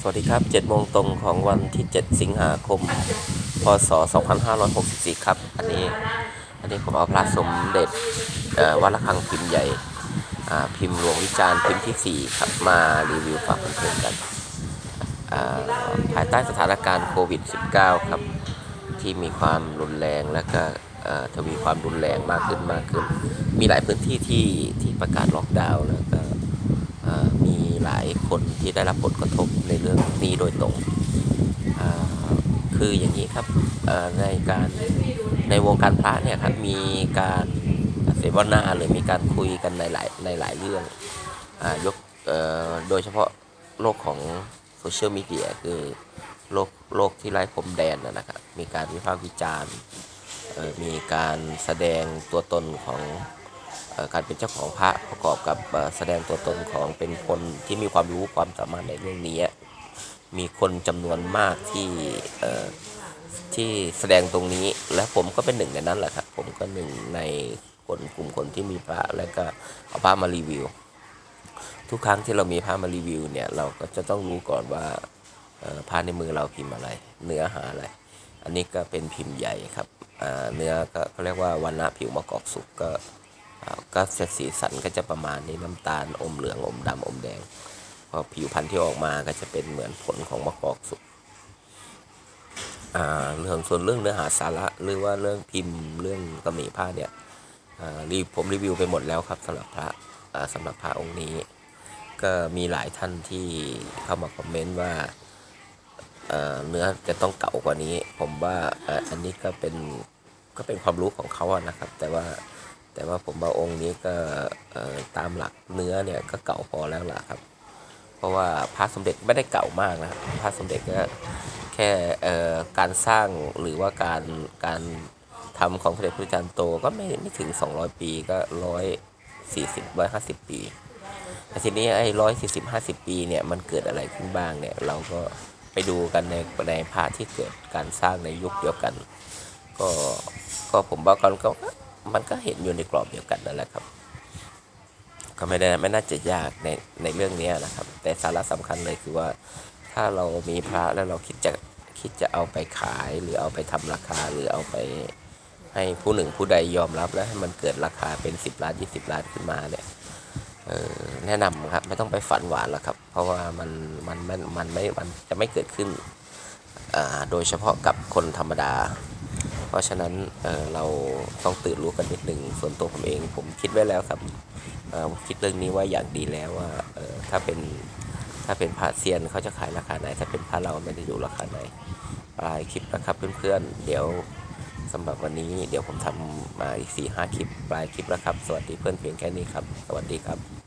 สวัสดีครับ7โมงตรงของวันที่ 7 สิงหาคม พศ 2564 ครับ อันนี้ อันนี้ผมเอาพระสมเด็จวัดระฆังพิมพ์ใหญ่ พิมพ์หลวงวิจารณ์พิมพ์ที่ 4 ครับ มารีวิวฝากเพื่อนกัน ภายใต้สถานการณ์โควิด -19 ครับ ที่มีความรุนแรงและก็ทวีความรุนแรงมากขึ้นมากขึ้น มีหลายพื้นที่ที่ที่ประกาศล็อกดาวน์แล้วก็ หลายคนที่ได้รับผลกระทบในเรื่องนี้โดยตรงคืออย่างนี้ครับในการในวงการพระเนี่ยครับมีการเสวนาหรือมีการคุยกันในหลายในหลายเรื่องอยกโดยเฉพาะโลกของโซเชียลมีเดียคือโลกโลกที่ไร้พรมแดนนะครับมีการวิพากษ์วิจารณ์มีการแสดงตัวตนของ การเป็นเจ้าของพระประกอบกับแสดงตัวตนของเป็นคนที่มีความรู้ความสามารถในเรื่องนี้ มีคนจำนวนมากที่ที่แสดงตรงนี้และผมก็เป็นหนึ่งในนั้นแหละครับ ผมก็หนึ่งในคนกลุ่มคนที่มีพระแล้วก็เอาพระมารีวิว ทุกครั้งที่เรามีพระมารีวิวเนี่ยเราก็จะต้องรู้ก่อนว่าพระในมือเราพิมพ์อะไร เนื้อหาอะไร อันนี้ก็เป็นพิมพ์ใหญ่ครับเนื้อก็เขาเรียกว่าวันนะผิวมะกอกสุกก็ ก็จะสีสันก็จะประมาณนี้น้ำตาลอมเหลืองอมดำอมแดงพอผิวพันธุ์ที่ออกมาก็จะเป็นเหมือนผลของมะกอกสุกอ่าเรื่องส่วนเรื่องเนื้อหาสาระหรือว่าเรื่องพิมพ์เรื่องตำหนิผ้าเนี่ยอ่ารีผมรีวิวไปหมดแล้วครับสำหรับพระอ่าสำหรับพระองค์นี้ ก็มีหลายท่านที่เข้ามาคอมเมนต์ว่าเอ่อเนื้อจะต้องเก่ากว่านี้ ผมว่าอ่ออันนี้ก็เป็นก็เป็นความรู้ของเขาอะนะครับ แต่ว่า แต่ว่าผมว่าองค์นี้ก็ตามหลักเนื้อเนี่ยก็เก่าพอแล้วล่ะครับ เพราะว่าพระสมเด็จไม่ได้เก่ามากนะครับพระสมเด็จก็แค่การสร้างหรือว่าการการทำของพระเดชพระจันทร์โตก็ไม่ไม่ถึง 200 ปีก็ร้อยสี่สิบร้อยห้าสิบปีแต่ทีนี้ไอ้ร้อยสี่สิบห้าสิบปีเนี่ยมันเกิดอะไรขึ้นบ้างเนี่ยเราก็ไปดูกันในในพระที่เกิดการสร้างในยุคเดียวกัน ก็ก็ผมว่ากันก็ มันก็เห็นอยู่ในกรอบเดียวกันนั่นแหละครับ ก็ไม่ได้ไม่น่าจะยากในในเรื่องนี้นะครับ แต่สาระสำคัญเลยคือว่า ถ้าเรามีพระแล้วเราคิดจะคิดจะเอาไปขายหรือเอาไปทำราคาหรือเอาไปให้ผู้หนึ่งผู้ใดยอมรับแล้วให้มันเกิดราคาเป็น10ล้าน20 ล้านขึ้นมาเนี่ยออแนะนำครับไม่ต้องไปฝันหวานหรอกครับ เพราะว่ามันมันมันมันไม่มันจะไม่เกิดขึ้นโดยเฉพาะกับคนธรรมดา ราะฉะนั้นเเราต้องตื่นรู้กันนิดหนึ่งส่วนตัวผมเอง ผมคิดไว้แล้วครับผมคิดเรื่องนี้ว่าอย่างดีแล้วว่าถ้าเป็นถ้าเป็นพระเซียนเขาจะขายราคาไหน ถ้าเป็นพระเราไม่ได้อยู่ราคาไหนปลายคลิปนะครับเพื่อนๆ เดี๋ยวสำหรับวันนี้เดี๋ยวผมทำมาอีกสี่ห้าคลิป ปลายคลิปแล้วครับ สวัสดีเพื่อนเพียงแค่นี้ครับ สวัสดีครับ